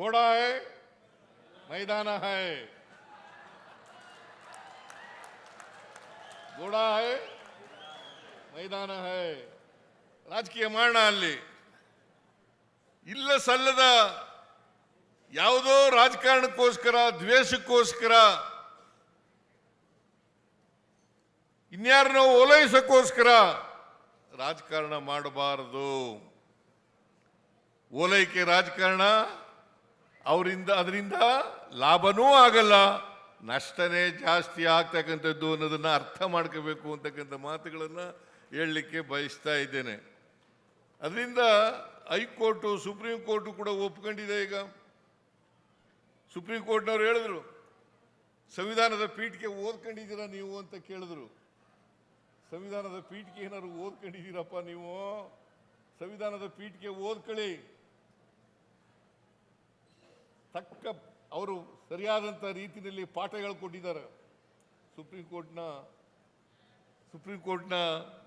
घोड़ा है मैदान है घोड़ा है ಮೈದಾನ ಹೈ ರಾಜಕೀಯ ಮಾಡೋಣ ಅಲ್ಲಿ ಇಲ್ಲ ಸಲ್ಲದ ಯಾವುದೋ ರಾಜಕಾರಣಕ್ಕೋಸ್ಕರ ದ್ವೇಷಕ್ಕೋಸ್ಕರ ಇನ್ಯಾರನ್ನೋ ಓಲೈಸಕ್ಕೋಸ್ಕರ ರಾಜಕಾರಣ ಮಾಡಬಾರದು ಓಲೈಕೆ ರಾಜಕಾರಣ ಅವರಿಂದ, ಅದರಿಂದ ಲಾಭನೂ ಆಗಲ್ಲ. ನಷ್ಟನೇ ಜಾಸ್ತಿ ಆಗ್ತಕ್ಕಂಥದ್ದು ಅನ್ನೋದನ್ನ ಅರ್ಥ ಮಾಡ್ಕೋಬೇಕು ಅಂತಕ್ಕಂಥ ಮಾತುಗಳನ್ನು ಹೇಳಲಿಕ್ಕೆ ಬಯಸ್ತಾ ಇದ್ದೇನೆ. ಅದರಿಂದ ಹೈಕೋರ್ಟು, ಸುಪ್ರೀಂ ಕೋರ್ಟು ಕೂಡ ಒಪ್ಕೊಂಡಿದೆ ಈಗ. ಸುಪ್ರೀಂ ಕೋರ್ಟ್ನವ್ರು ಹೇಳಿದ್ರು, ಸಂವಿಧಾನದ ಪೀಠಕ್ಕೆ ಓದ್ಕೊಂಡಿದ್ದೀರಾ ನೀವು ಅಂತ ಕೇಳಿದ್ರು. ಸಂವಿಧಾನದ ಪೀಠಕ್ಕೆ ಏನಾದ್ರು ಓದ್ಕೊಂಡಿದ್ದೀರಪ್ಪ ನೀವು? ಸಂವಿಧಾನದ ಪೀಠಕ್ಕೆ ಓದ್ಕೊಳ್ಳಿ. ತಕ್ಕ ಅವರು ಸರಿಯಾದಂಥ ರೀತಿಯಲ್ಲಿ ಪಾಠ ಹೇಳ್ಕೊಟ್ಟಿದ್ದಾರೆ ಸುಪ್ರೀಂ ಕೋರ್ಟ್ನ ಸುಪ್ರೀಂ ಕೋರ್ಟ್ನ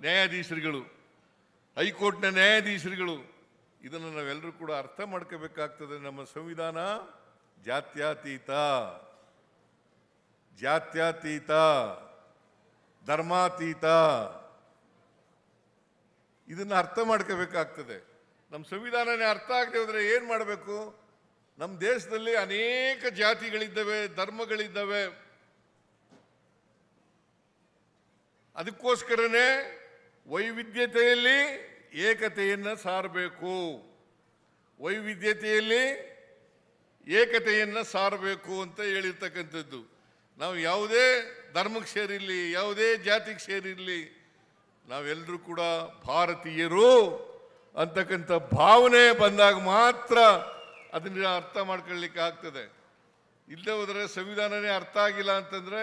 ನ್ಯಾಯಾಧೀಶರುಗಳು, ಹೈಕೋರ್ಟ್ನ ನ್ಯಾಯಾಧೀಶರುಗಳು, ಇದನ್ನು ನಾವೆಲ್ಲರೂ ಕೂಡ ಅರ್ಥ ಮಾಡ್ಕೋಬೇಕಾಗ್ತದೆ. ನಮ್ಮ ಸಂವಿಧಾನ ಜಾತ್ಯಾತೀತ. ಜಾತ್ಯಾತೀತ. ಧರ್ಮಾತೀತ. ಇದನ್ನು ಅರ್ಥ ಮಾಡ್ಕೋಬೇಕಾಗ್ತದೆ. ನಮ್ಮ ಸಂವಿಧಾನನೇ ಅರ್ಥ ಆಗದೆ ಹೋದರೆ ಏನು ಮಾಡಬೇಕು? ನಮ್ಮ ದೇಶದಲ್ಲಿ ಅನೇಕ ಜಾತಿಗಳಿದ್ದಾವೆ, ಧರ್ಮಗಳಿದ್ದಾವೆ. ಅದಕ್ಕೋಸ್ಕರನೇ ವೈವಿಧ್ಯತೆಯಲ್ಲಿ ಏಕತೆಯನ್ನು ಸಾರಬೇಕು. ವೈವಿಧ್ಯತೆಯಲ್ಲಿ ಏಕತೆಯನ್ನು ಸಾರಬೇಕು ಅಂತ ಹೇಳಿರ್ತಕ್ಕಂಥದ್ದು. ನಾವು ಯಾವುದೇ ಧರ್ಮಕ್ಕೆ ಸೇರಿರಲಿ, ಯಾವುದೇ ಜಾತಿಗೆ ಸೇರಿರಲಿ, ನಾವೆಲ್ಲರೂ ಕೂಡ ಭಾರತೀಯರು ಅಂತಕ್ಕಂಥ ಭಾವನೆ ಬಂದಾಗ ಮಾತ್ರ ಅದನ್ನ ಅರ್ಥ ಮಾಡ್ಕೊಳ್ಳಿಕ್ಕೆ ಆಗ್ತದೆ. ಇಲ್ಲದೆ ಹೋದರೆ ಸಂವಿಧಾನನೇ ಅರ್ಥ ಆಗಿಲ್ಲ ಅಂತಂದ್ರೆ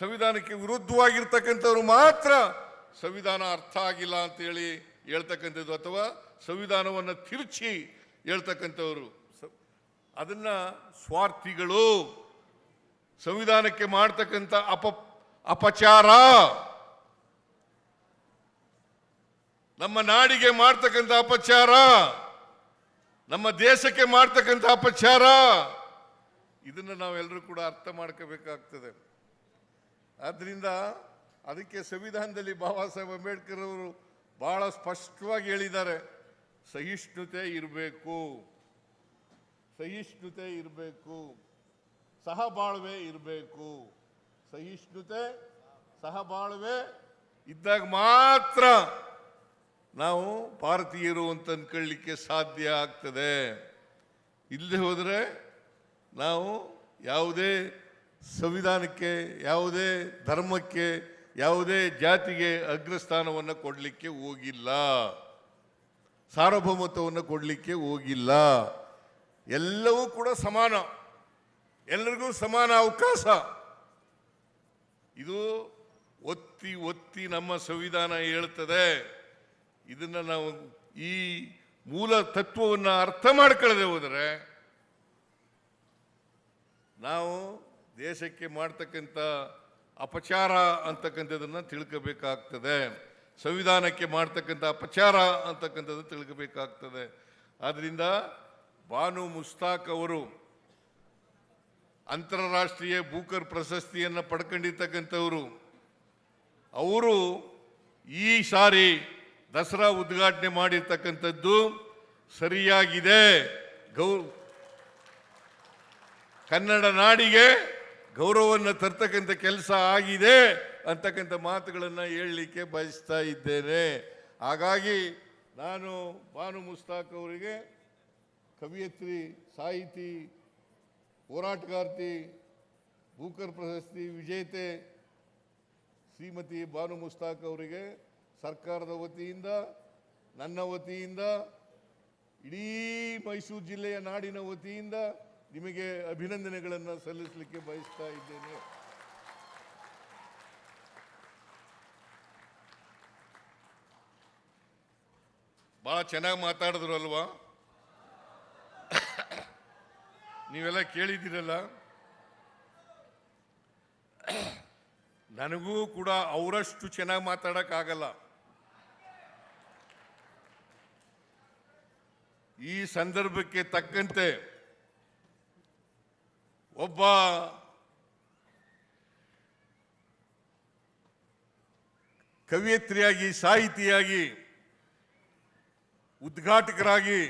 ಸಂವಿಧಾನಕ್ಕೆ ವಿರುದ್ಧವಾಗಿರ್ತಕ್ಕಂಥವ್ರು ಮಾತ್ರ ಸಂವಿಧಾನ ಅರ್ಥ ಆಗಿಲ್ಲ ಅಂತೇಳಿ ಹೇಳ್ತಕ್ಕಂಥದ್ದು ಅಥವಾ ಸಂವಿಧಾನವನ್ನು ತಿರುಚಿ ಹೇಳ್ತಕ್ಕಂಥವ್ರು. ಅದನ್ನ ಸ್ವಾರ್ಥಿಗಳು ಸಂವಿಧಾನಕ್ಕೆ ಮಾಡ್ತಕ್ಕಂಥ ಅಪ, ಅಪಚಾರ ನಮ್ಮ ನಾಡಿಗೆ ಮಾಡ್ತಕ್ಕಂಥ ಅಪಚಾರ ನಮ್ಮ ದೇಶಕ್ಕೆ ಮಾಡ್ತಕ್ಕಂಥ ಅಪಚಾರ. ಇದನ್ನು ನಾವೆಲ್ಲರೂ ಕೂಡ ಅರ್ಥ ಮಾಡ್ಕೋಬೇಕಾಗ್ತದೆ. ಆದ್ದರಿಂದ ಅದಕ್ಕೆ ಸಂವಿಧಾನದಲ್ಲಿ ಬಾಬಾ ಸಾಹೇಬ್ ಅಂಬೇಡ್ಕರ್ ಅವರು ಬಹಳ ಸ್ಪಷ್ಟವಾಗಿ ಹೇಳಿದ್ದಾರೆ. ಸಹಿಷ್ಣುತೆ ಇರಬೇಕು. ಸಹಿಷ್ಣುತೆ ಇರಬೇಕು. ಸಹಬಾಳ್ವೆ ಇರಬೇಕು. ಸಹಿಷ್ಣುತೆ, ಸಹಬಾಳ್ವೆ ಇದ್ದಾಗ ಮಾತ್ರ ನಾವು ಭಾರತೀಯರು ಅಂತ ಅಂದ್ಕೊಳ್ಳಿಕ್ಕೆ ಸಾಧ್ಯ ಆಗ್ತದೆ. ಇಲ್ಲದೆ ಹೋದರೆ ನಾವು ಯಾವುದೇ ಸಂವಿಧಾನಕ್ಕೆ, ಯಾವುದೇ ಧರ್ಮಕ್ಕೆ, ಯಾವುದೇ ಜಾತಿಗೆ ಅಗ್ರಸ್ಥಾನವನ್ನು ಕೊಡಲಿಕ್ಕೆ ಹೋಗಿಲ್ಲ. ಸಾರ್ವಭೌಮತ್ವವನ್ನು ಕೊಡಲಿಕ್ಕೆ ಹೋಗಿಲ್ಲ. ಎಲ್ಲವೂ ಕೂಡ ಸಮಾನ. ಎಲ್ಲರಿಗೂ ಸಮಾನ ಅವಕಾಶ. ಇದು ಒತ್ತಿ ಒತ್ತಿ ನಮ್ಮ ಸಂವಿಧಾನ ಹೇಳ್ತದೆ. ಇದನ್ನ ನಾವು ಈ ಮೂಲ ತತ್ವವನ್ನು ಅರ್ಥ ಮಾಡ್ಕೊಳ್ಳದೆ ಹೋದರೆ ನಾವು ದೇಶಕ್ಕೆ ಮಾಡ್ತಕ್ಕಂಥ ಅಪಚಾರ ಅಂತಕ್ಕಂಥದನ್ನು ತಿಳ್ಕೋಬೇಕಾಗ್ತದೆ. ಸಂವಿಧಾನಕ್ಕೆ ಮಾಡ್ತಕ್ಕಂಥ ಅಪಚಾರ ಅಂತಕ್ಕಂಥದ್ದು ತಿಳ್ಕೋಬೇಕಾಗ್ತದೆ. ಆದ್ದರಿಂದ ಬಾನು ಮುಸ್ತಾಕ್ ಅವರು ಅಂತಾರಾಷ್ಟ್ರೀಯ ಬೂಕರ್ ಪ್ರಶಸ್ತಿಯನ್ನು ಪಡ್ಕೊಂಡಿರ್ತಕ್ಕಂಥವರು, ಅವರು ಈ ಸಾರಿ ದಸರಾ ಉದ್ಘಾಟನೆ ಮಾಡಿರ್ತಕ್ಕಂಥದ್ದು ಸರಿಯಾಗಿದೆ. ಗೌ, ಕನ್ನಡ ನಾಡಿಗೆ ಗೌರವವನ್ನು ತರ್ತಕ್ಕಂಥ ಕೆಲಸ ಆಗಿದೆ ಅಂತಕ್ಕಂಥ ಮಾತುಗಳನ್ನು ಹೇಳಲಿಕ್ಕೆ ಬಯಸ್ತಾ ಇದ್ದೇನೆ. ಹಾಗಾಗಿ ನಾನು ಬಾನು ಮುಸ್ತಾಕ್ ಅವರಿಗೆ ಕವಿಯತ್ರಿ, ಸಾಹಿತಿ, ಹೋರಾಟಗಾರ್ತಿ, ಭೂಕರ್ ಪ್ರಶಸ್ತಿ ವಿಜೇತೆ ಶ್ರೀಮತಿ ಬಾನು ಮುಸ್ತಾಕ್ ಅವರಿಗೆ ಸರ್ಕಾರದ ವತಿಯಿಂದ, ನನ್ನ ವತಿಯಿಂದ, ಇಡೀ ಮೈಸೂರು ಜಿಲ್ಲೆಯ ನಾಡಿನ ವತಿಯಿಂದ ನಿಮಗೆ ಅಭಿನಂದನೆಗಳನ್ನು ಸಲ್ಲಿಸಲಿಕ್ಕೆ ಬಯಸ್ತಾ ಇದ್ದೇನೆ. ಬಹಳ ಚೆನ್ನಾಗಿ ಮಾತಾಡಿದ್ರು ಅಲ್ವಾ? ನೀವೆಲ್ಲ ಕೇಳಿದ್ದೀರಲ್ಲ? ನನಗೂ ಕೂಡ ಅವರಷ್ಟು ಚೆನ್ನಾಗಿ ಮಾತಾಡೋಕ್ಕಾಗಲ್ಲ. ಈ ಸಂದರ್ಭಕ್ಕೆ ತಕ್ಕಂತೆ ಒಬ್ಬ ಕವಿಯತ್ರಿಯಾಗಿ, ಸಾಹಿತಿಯಾಗಿ, ಉದ್ಘಾಟಕರಾಗಿ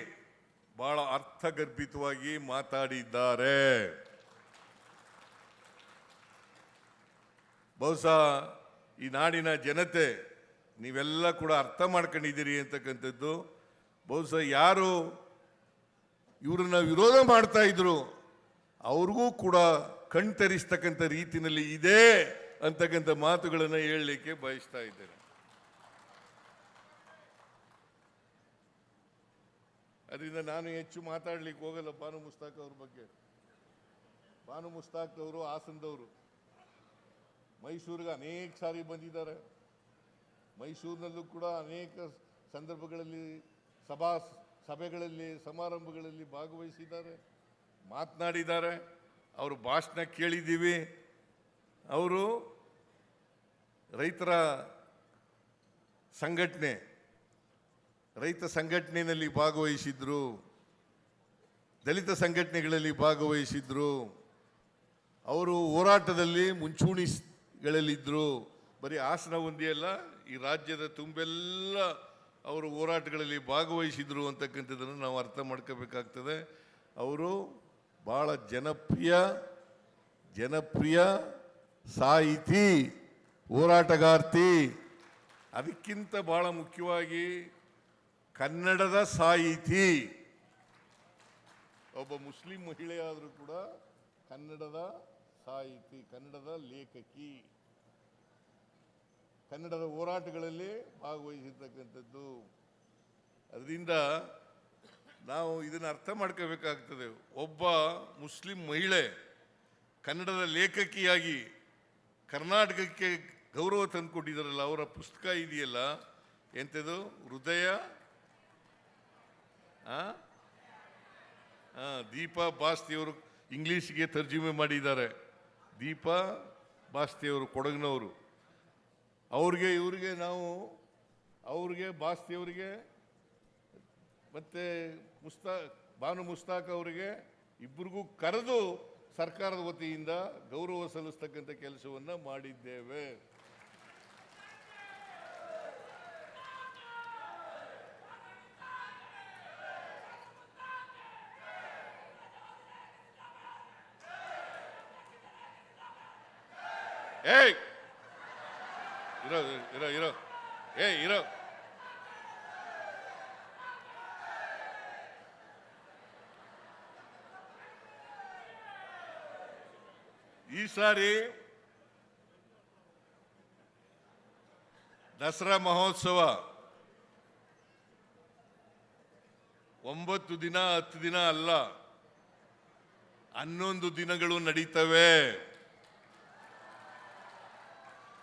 ಬಹಳ ಅರ್ಥಗರ್ಭಿತವಾಗಿ ಮಾತಾಡಿದ್ದಾರೆ. ಬಹುಶಃ ಈ ನಾಡಿನ ಜನತೆ ನೀವೆಲ್ಲ ಕೂಡ ಅರ್ಥ ಮಾಡ್ಕೊಂಡಿದ್ದೀರಿ ಅಂತಕ್ಕಂಥದ್ದು ಬಹುಶಃ ಯಾರು ಇವರನ್ನ ವಿರೋಧ ಮಾಡ್ತಾ ಇದ್ರು, ಅವ್ರಿಗೂ ಕೂಡ ಕಣ್ತರಿಸ್ತಕ್ಕಂಥ ರೀತಿಯಲ್ಲಿ ಇದೆ ಅಂತಕ್ಕಂಥ ಮಾತುಗಳನ್ನು ಹೇಳಲಿಕ್ಕೆ ಬಯಸ್ತಾ ಇದ್ದೇನೆ. ಅದರಿಂದ ನಾನು ಹೆಚ್ಚು ಮಾತಾಡ್ಲಿಕ್ಕೆ ಹೋಗಲ್ಲ ಬಾನು ಮುಸ್ತಾಕ್ ಅವ್ರ ಬಗ್ಗೆ. ಬಾನು ಮುಸ್ತಾಕ್ ಅವರು, ಹಾಸನದವರು. ಮೈಸೂರಿಗೆ ಅನೇಕ ಸಾರಿ ಬಂದಿದ್ದಾರೆ. ಮೈಸೂರಿನಲ್ಲೂ ಕೂಡ ಅನೇಕ ಸಂದರ್ಭಗಳಲ್ಲಿ ಸಭಾ ಸಭೆಗಳಲ್ಲಿ, ಸಮಾರಂಭಗಳಲ್ಲಿ ಭಾಗವಹಿಸಿದ್ದಾರೆ, ಮಾತನಾಡಿದ್ದಾರೆ. ಅವರು ಭಾಷಣ ಕೇಳಿದ್ದೀವಿ. ಅವರು ರೈತರ ಸಂಘಟನೆ, ರೈತ ಸಂಘಟನೆಯಲ್ಲಿ ಭಾಗವಹಿಸಿದ್ರು, ದಲಿತ ಸಂಘಟನೆಗಳಲ್ಲಿ ಭಾಗವಹಿಸಿದ್ರು. ಅವರು ಹೋರಾಟದಲ್ಲಿ ಮುಂಚೂಣಿಗಳಲ್ಲಿದ್ದರು ಬರೀ ಆಸನ ಒಂದೇ ಅಲ್ಲ, ಈ ರಾಜ್ಯದ ತುಂಬೆಲ್ಲ ಅವರು ಹೋರಾಟಗಳಲ್ಲಿ ಭಾಗವಹಿಸಿದರು ಅಂತಕ್ಕಂಥದ್ದನ್ನು ನಾವು ಅರ್ಥ ಮಾಡ್ಕೋಬೇಕಾಗ್ತದೆ. ಅವರು ಭಾಳ ಜನಪ್ರಿಯ ಜನಪ್ರಿಯ ಸಾಹಿತಿ, ಹೋರಾಟಗಾರ್ತಿ. ಅದಕ್ಕಿಂತ ಭಾಳ ಮುಖ್ಯವಾಗಿ ಕನ್ನಡದ ಸಾಹಿತಿ. ಒಬ್ಬ ಮುಸ್ಲಿಂ ಮಹಿಳೆಯಾದರೂ ಕೂಡ ಕನ್ನಡದ ಸಾಹಿತಿ, ಕನ್ನಡದ ಲೇಖಕಿ. ಕನ್ನಡದ ಹೋರಾಟಗಳಲ್ಲಿ ಭಾಗವಹಿಸಿರ್ತಕ್ಕಂಥದ್ದು. ಅದರಿಂದ ನಾವು ಇದನ್ನು ಅರ್ಥ ಮಾಡ್ಕೋಬೇಕಾಗ್ತದೆ. ಒಬ್ಬ ಮುಸ್ಲಿಂ ಮಹಿಳೆ ಕನ್ನಡದ ಲೇಖಕಿಯಾಗಿ ಕರ್ನಾಟಕಕ್ಕೆ ಗೌರವ ತಂದುಕೊಟ್ಟಿದ್ದಾರಲ್ಲ ಅವರ ಪುಸ್ತಕ ಇದೆಯಲ್ಲ? ಎಂಥದ್ದು? ಹೃದಯ? ದೀಪಾ ಬಾಸ್ತಿಯವರು ಇಂಗ್ಲೀಷ್ಗೆ ತರ್ಜುಮೆ ಮಾಡಿದ್ದಾರೆ. ದೀಪಾ ಬಾಸ್ತಿಯವರು ಕೊಡಗಿನವರು. ಅವ್ರಿಗೆ, ಇವ್ರಿಗೆ ನಾವು, ಅವ್ರಿಗೆ, ಬಾಸ್ತಿಯವರಿಗೆ, ಮತ್ತು ಮುಸ್ತಾ ಬಾನು ಮುಸ್ತಾಕ್ ಅವರಿಗೆ ಇಬ್ಬರಿಗೂ ಕರೆದು ಸರ್ಕಾರದ ವತಿಯಿಂದ ಗೌರವ ಸಲ್ಲಿಸ್ತಕ್ಕಂಥ ಕೆಲಸವನ್ನು ಮಾಡಿದ್ದೇವೆ. ಏಯ್! ಇರೋ ಇರೋ ಇರೋ. ಏ, ಇರೋ. ಈ ಸಾರಿ ದಸರಾ ಮಹೋತ್ಸವ. ಒಂಬತ್ತು ದಿನ, ಹತ್ತು ದಿನ ಅಲ್ಲ, ಹನ್ನೊಂದು ದಿನಗಳು ನಡೀತವೆ.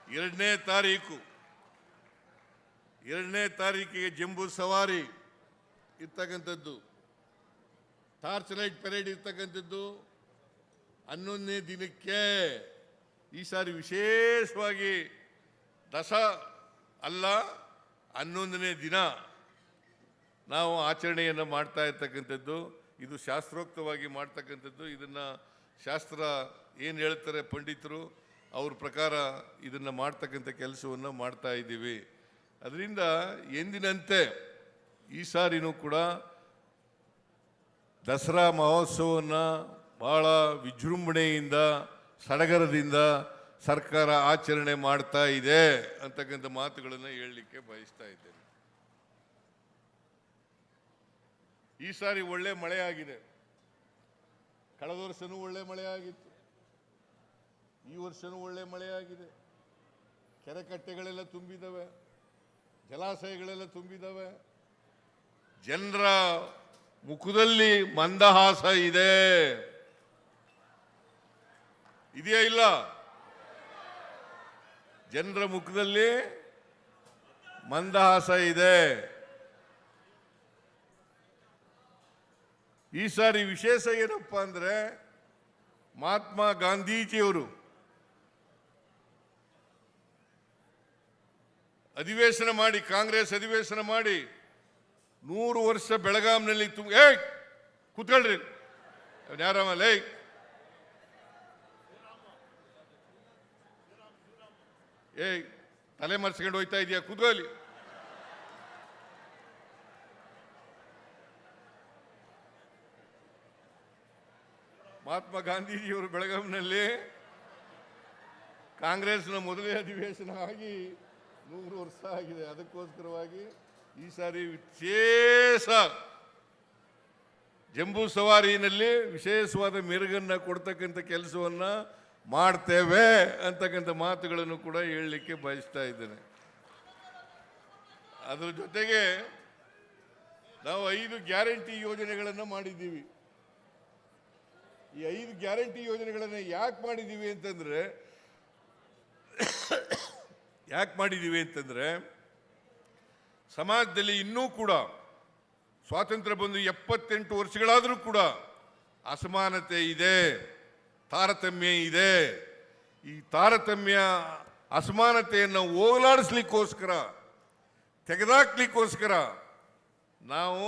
ಎರಡನೇ ತಾರೀಕು, ಎರಡನೇ ತಾರೀಕಿಗೆ ಜಂಬೂ ಸವಾರಿ ಇರ್ತಕ್ಕಂಥದ್ದು. ಟಾರ್ಚ್ ಲೈಟ್ ಪೆರೇಡ್ ಇರ್ತಕ್ಕಂಥದ್ದು. ಹನ್ನೊಂದನೇ ದಿನಕ್ಕೆ ಈ ಸಾರಿ ವಿಶೇಷವಾಗಿ ದಸ ಅಲ್ಲ, ಹನ್ನೊಂದನೇ ದಿನ ನಾವು ಆಚರಣೆಯನ್ನು ಮಾಡ್ತಾ ಇರ್ತಕ್ಕಂಥದ್ದು. ಇದು ಶಾಸ್ತ್ರೋಕ್ತವಾಗಿ ಮಾಡ್ತಕ್ಕಂಥದ್ದು. ಇದನ್ನು ಶಾಸ್ತ್ರ ಏನು ಹೇಳ್ತಾರೆ ಪಂಡಿತರು? ಅವ್ರ ಪ್ರಕಾರ ಇದನ್ನು ಮಾಡ್ತಕ್ಕಂಥ ಕೆಲಸವನ್ನು ಮಾಡ್ತಾ ಇದ್ದೀವಿ. ಅದರಿಂದ ಎಂದಿನಂತೆ ಈ ಸಾರಿನೂ ಕೂಡ ದಸರಾ ಮಹೋತ್ಸವವನ್ನು ಭಾಳ ವಿಜೃಂಭಣೆಯಿಂದ, ಸಡಗರದಿಂದ ಸರ್ಕಾರ ಆಚರಣೆ ಮಾಡ್ತಾ ಇದೆ ಅಂತಕ್ಕಂಥ ಮಾತುಗಳನ್ನು ಹೇಳಲಿಕ್ಕೆ ಬಯಸ್ತಾ ಇದ್ದೇನೆ. ಈ ಸಾರಿ ಒಳ್ಳೆ ಮಳೆ ಆಗಿದೆ. ಕಳೆದ ವರ್ಷನೂ ಒಳ್ಳೆ ಮಳೆ ಆಗಿತ್ತು. ಈ ವರ್ಷವೂ ಒಳ್ಳೆ ಮಳೆಯಾಗಿದೆ. ಕೆರೆಕಟ್ಟೆಗಳೆಲ್ಲ ಕೆರೆ ತುಂಬಿದವೆ, ಜಲಾಶಯಗಳೆಲ್ಲ ತುಂಬಿದವೆ. ಜನರ ಮುಖದಲ್ಲಿ ಮಂದಹಾಸ ಇದೆ. ಇದೆಯಾ ಇಲ್ಲ? ಜನರ ಮುಖದಲ್ಲಿ ಮಂದಹಾಸ ಇದೆ. ಈ ಸಾರಿ ವಿಶೇಷ ಏನಪ್ಪ ಅಂದ್ರೆ ಮಹಾತ್ಮ ಗಾಂಧೀಜಿಯವರು ಅಧಿವೇಶನ ಮಾಡಿ, ಕಾಂಗ್ರೆಸ್ ಅಧಿವೇಶನ ಮಾಡಿ, ನೂರು ವರ್ಷ ಬೆಳಗಾಂನಲ್ಲಿ ತುಂಬ ಏ ಕೂತ್ಕೊಳ್ರಿ. ಯಾರೇ ಏಯ್, ತಲೆ ಮರೆಸ್ಕೊಂಡು ಹೋಯ್ತಾ ಇದೆಯಾ? ಕೂತ್ಕೊಳ್ಳಿ. ಮಹಾತ್ಮ ಗಾಂಧೀಜಿಯವರು ಬೆಳಗಾವಿನಲ್ಲಿ ಕಾಂಗ್ರೆಸ್ನ ಮೊದಲೇ ಅಧಿವೇಶನ ಆಗಿ ನೂರು ವರ್ಷ ಆಗಿದೆ. ಅದಕ್ಕೋಸ್ಕರವಾಗಿ ಈ ಸಾರಿ ವಿಶೇಷ ಜಂಬೂ ಸವಾರಿನಲ್ಲಿ ವಿಶೇಷವಾದ ಮೆರುಗನ್ನ ಕೊಡ್ತಕ್ಕಂಥ ಕೆಲಸವನ್ನ ಮಾಡ್ತೇವೆ ಅಂತಕ್ಕಂಥ ಮಾತುಗಳನ್ನು ಕೂಡ ಹೇಳಲಿಕ್ಕೆ ಬಯಸ್ತಾ ಇದ್ದೇನೆ. ಅದರ ಜೊತೆಗೆ ನಾವು ಐದು ಗ್ಯಾರಂಟಿ ಯೋಜನೆಗಳನ್ನು ಮಾಡಿದ್ದೀವಿ. ಈ ಐದು ಗ್ಯಾರಂಟಿ ಯೋಜನೆಗಳನ್ನು ಯಾಕೆ ಮಾಡಿದ್ದೀವಿ ಅಂತಂದ್ರೆ ಯಾಕೆ ಮಾಡಿದ್ದೀವಿ ಅಂತಂದರೆ, ಸಮಾಜದಲ್ಲಿ ಇನ್ನೂ ಕೂಡ ಸ್ವಾತಂತ್ರ್ಯ ಬಂದು ಎಪ್ಪತ್ತೆಂಟು ವರ್ಷಗಳಾದರೂ ಕೂಡ ಅಸಮಾನತೆ ಇದೆ, ತಾರತಮ್ಯ ಇದೆ. ಈ ತಾರತಮ್ಯ, ಅಸಮಾನತೆಯನ್ನು ಹೋಗಲಾಡಿಸ್ಲಿಕ್ಕೋಸ್ಕರ, ತೆಗೆದಾಕ್ಲಿಕ್ಕೋಸ್ಕರ ನಾವು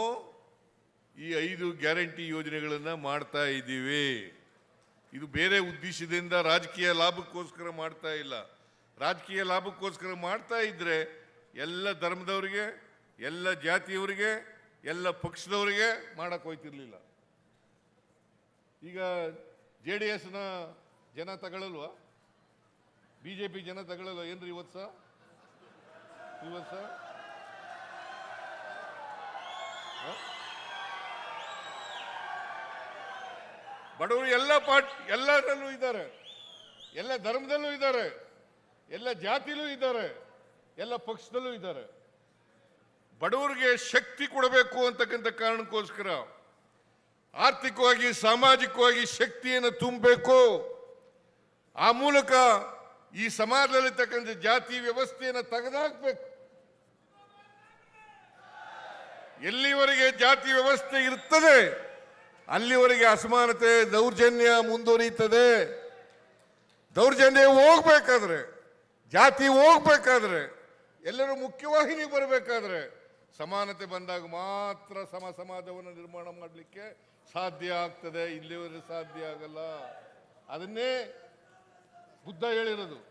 ಈ ಐದು ಗ್ಯಾರಂಟಿ ಯೋಜನೆಗಳನ್ನು ಮಾಡ್ತಾ ಇದ್ದೀವಿ. ಇದು ಬೇರೆ ಉದ್ದೇಶದಿಂದ ರಾಜಕೀಯ ಲಾಭಕ್ಕೋಸ್ಕರ ಮಾಡ್ತಾ ಇಲ್ಲ. ರಾಜಕೀಯ ಲಾಭಕ್ಕೋಸ್ಕರ ಮಾಡ್ತಾ ಇದ್ದರೆ ಎಲ್ಲ ಧರ್ಮದವರಿಗೆ, ಎಲ್ಲ ಜಾತಿಯವರಿಗೆ, ಎಲ್ಲ ಪಕ್ಷದವರಿಗೆ ಮಾಡಕ್ ಹೋಯ್ತಿರ್ಲಿಲ್ಲ. ಈಗ ಜೆ ಡಿ ಎಸ್ನ ಜನ ತಗೊಳ್ಳಲ್ವಾ ಬಿ ಜೆ ಪಿ ಜನ ತಗೊಳ್ಳಲ್ವ ಏನ್ರಿ ಇವತ್ತು ಸಹ ಇವತ್ತು ಸಹ ಬಡವರು ಎಲ್ಲ ಪಾರ್ಟ್, ಎಲ್ಲರಲ್ಲೂ ಇದ್ದಾರೆ. ಎಲ್ಲ ಧರ್ಮದಲ್ಲೂ ಇದ್ದಾರೆ. ಎಲ್ಲ ಜಾತಿಲೂ ಇದ್ದಾರೆ, ಎಲ್ಲ ಪಕ್ಷದಲ್ಲೂ ಇದ್ದಾರೆ. ಬಡವರಿಗೆ ಶಕ್ತಿ ಕೊಡಬೇಕು ಅಂತಕ್ಕಂಥ ಕಾರಣಕ್ಕೋಸ್ಕರ ಆರ್ಥಿಕವಾಗಿ, ಸಾಮಾಜಿಕವಾಗಿ ಶಕ್ತಿಯನ್ನು ತುಂಬಬೇಕು. ಆ ಮೂಲಕ ಈ ಸಮಾಜದಲ್ಲಿರ್ತಕ್ಕಂಥ ಜಾತಿ ವ್ಯವಸ್ಥೆಯನ್ನು ತೆಗೆದಾಕ್ಬೇಕು. ಎಲ್ಲಿವರೆಗೆ ಜಾತಿ ವ್ಯವಸ್ಥೆ ಇರ್ತದೆ, ಅಲ್ಲಿವರೆಗೆ ಅಸಮಾನತೆ, ದೌರ್ಜನ್ಯ ಮುಂದುವರಿಯುತ್ತದೆ. ದೌರ್ಜನ್ಯ ಹೋಗ್ಬೇಕಾದ್ರೆ ಜಾತಿ ಹೋಗ್ಬೇಕಾದ್ರೆ, ಎಲ್ಲರೂ ಮುಖ್ಯವಾಹಿನಿಗೆ ಬರಬೇಕಾದ್ರೆ, ಸಮಾನತೆ ಬಂದಾಗ ಮಾತ್ರ ಸಮ ಸಮಾಜವನ್ನು ನಿರ್ಮಾಣ ಮಾಡಲಿಕ್ಕೆ ಸಾಧ್ಯ ಆಗ್ತದೆ. ಇಲ್ಲಿವರೆಗೆ ಸಾಧ್ಯ ಆಗಲ್ಲ. ಅದನ್ನೇ ಬುದ್ಧ ಹೇಳಿರೋದು.